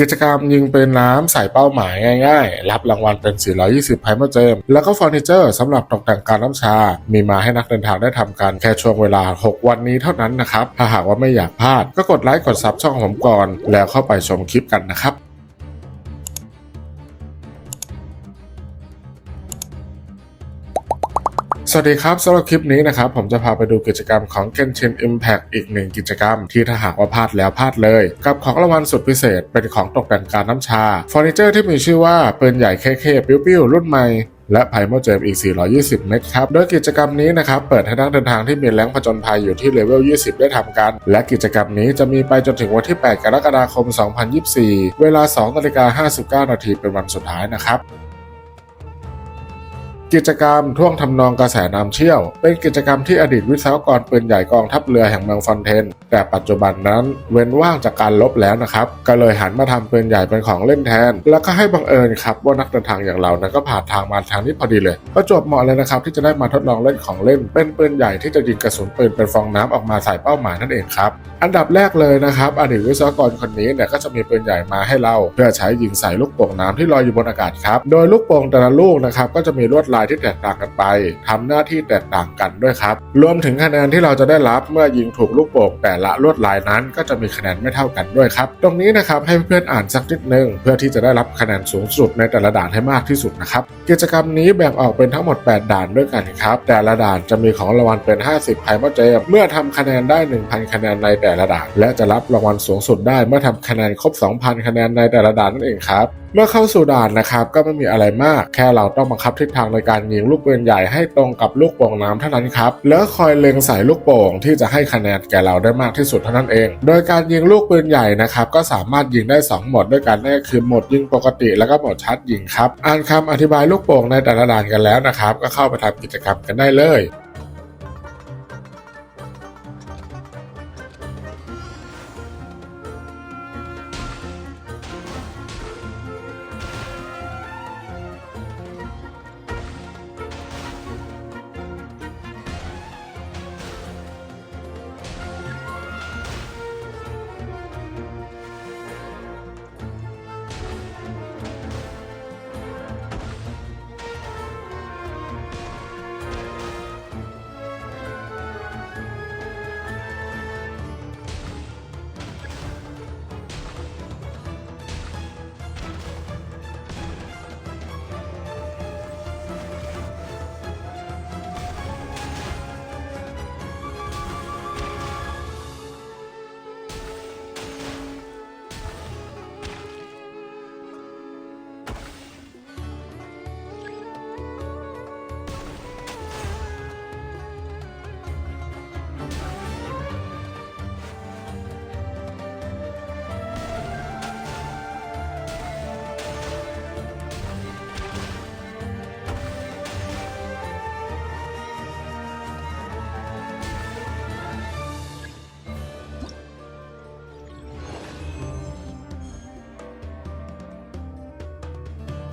กิจกรรมยิงปืนน้ำใส่เป้าหมายง่ายๆ รับรางวัลเป็น 420ไพเมอร์เจม แล้วก็เฟอร์นิเจอร์สำหรับตกแต่งการน้ำชา มีมาให้นักเดินทางได้ทำกันแค่ช่วงเวลา 6 วันนี้เท่านั้นนะครับ ถ้าหากว่าไม่อยากพลาด ก็กดไลค์กดซับช่องผมก่อน แล้วเข้าไปชมคลิปกันนะครับ สวัสดีครับสำหรับคลิปนี้นะครับ ผมจะพาไปดูกิจกรรมของ Genshin Impact อีกหนึ่งกิจกรรม ที่ถ้าหากว่าพลาดแล้วพลาดเลย กับของรางวัลสุดพิเศษ เป็นของตกแต่งการน้ำชาเฟอร์นิเจอร์ที่มีชื่อว่าปืนใหญ่เคๆปิ้วๆ รุ่นใหม่และไพโมเจมอีก 420 เมตรครับ โดยกิจกรรมนี้นะครับ เปิดให้นักเดินทางที่มีแรงผจญภัยอยู่ที่เลเวล 20 ได้ทำกัน และกิจกรรมนี้จะมีไปจนถึงวันที่ 8 กรกฎาคม 2024 เวลา 2 นาฬิกา 59 นาทีเป็นวันสุดท้ายนะครับ กิจกรรมท่วงทำนองกระแสน้ำเชี่ยว เป็นกิจกรรมที่อดีตวิศวกรปืนใหญ่กองทัพเรือแห่งเมืองฟอนเทน แต่ปัจจุบันนั้นเว้นว่างจากการลบแล้วนะครับ ก็เลยหันมาทำปืนใหญ่เป็นของเล่นแทน แล้วก็ให้บังเอิญครับว่านักเดินทางอย่างเรานั้นก็ผ่านทางมาทางนี้พอดีเลยประจบเหมาะเลยนะครับที่จะได้มาทดลองเล่นของเล่น เป็นปืนใหญ่ที่จะยิงกระสุนปืนเป็นฟองน้ำออกมาใส่เป้าหมายนั่นเองครับอันดับแรกเลยนะครับอดีตวิศวกรคนนี้เนี่ยก็จะมีปืนใหญ่มาให้เรา เพื่อใช้ยิงใส่ลูกโป่งน้ำที่ลอยอยู่บนอากาศครับโดยลูกโป่งแต่ละลูกนะครับก็จะมีลวดลายที่แตกต่างกันไปทำหน้าที่แตกต่างกันด้วยครับ รวมถึงคะแนนที่เราจะได้รับเมื่อยิงถูกลูกโป่งแต่ละลวดลายนั้น ก็จะมีคะแนนไม่เท่ากันด้วยครับ ตรงนี้นะครับให้เพื่อนอ่านสักนิดนึงเพื่อที่จะได้รับคะแนนสูงสุดในแต่ละด่านให้มากที่สุดนะครับ กิจกรรมนี้แบ่งออกเป็นทั้งหมด 8 ด่านด้วยกันครับ แต่ละด่านจะมีของรางวัลเป็น 50ไพรเมอร์เจมเมื่อทำคะแนนได้ 1,000 คะแนนในแต่ละด่านและจะรับรางวัลสูงสุดได้เมื่อทำคะแนนครบ 2,000 คะแนนในแต่ละด่านนั่นเองครับเมื่อเข้าสู่ด่านนะครับก็ไม่มีอะไรมาก แค่เราต้องบังคับทิศทางในการยิงลูกปืนใหญ่ให้ตรงกับลูกโป่งน้ำเท่านั้นครับแล้วคอยเล็งใส่ลูกโป่งที่จะให้คะแนนแก่เราได้มากที่สุดเท่านั้นเอง โดยการยิงลูกปืนใหญ่นะครับก็สามารถยิงได้ 2 หมดด้วยกันนั่นคือหมดยิงปกติแล้วก็หมดชัดยิงครับอ่านคำอธิบายลูกโป่งในแต่ละด่านกันแล้วนะครับก็เข้าไปทำกิจกรรมกันได้เลย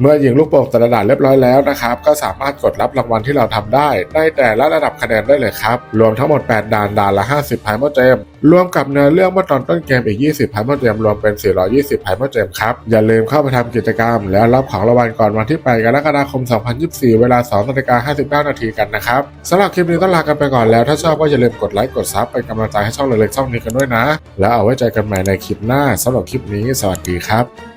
เมื่อยิงลูกโป่งแต่ละด่านเรียบร้อยแล้วนะครับ ก็สามารถกดรับรางวัลที่เราทำได้ในแต่ละระดับคะแนนได้เลยครับ รวมทั้งหมด 8 ด่านด่านละ 50ไพรเมอร์เจมรวมกับเนื้อเรื่องเมื่อตอนต้นเกมอีก 20ไพรเมอร์เจมรวมเป็น 420ไพรเมอร์เจมครับ อย่าลืมเข้าไปทำกิจกรรม แล้วรับของรางวัลก่อนวันที่8กรกฎาคม 2024 เวลา2นาฬิกา59 นาทีกันนะครับสำหรับคลิปนี้ต้องลากันไปก่อนแล้วถ้าชอบก็อย่าลืมกดไลค์กดซับเป็นกำลังใจให้ช่องเล็กๆช่องนี้กันด้วยนะ แล้วเอาไว้เจอกันใหม่ในคลิปหน้าสำหรับคลิปนี้ สวัสดีครับ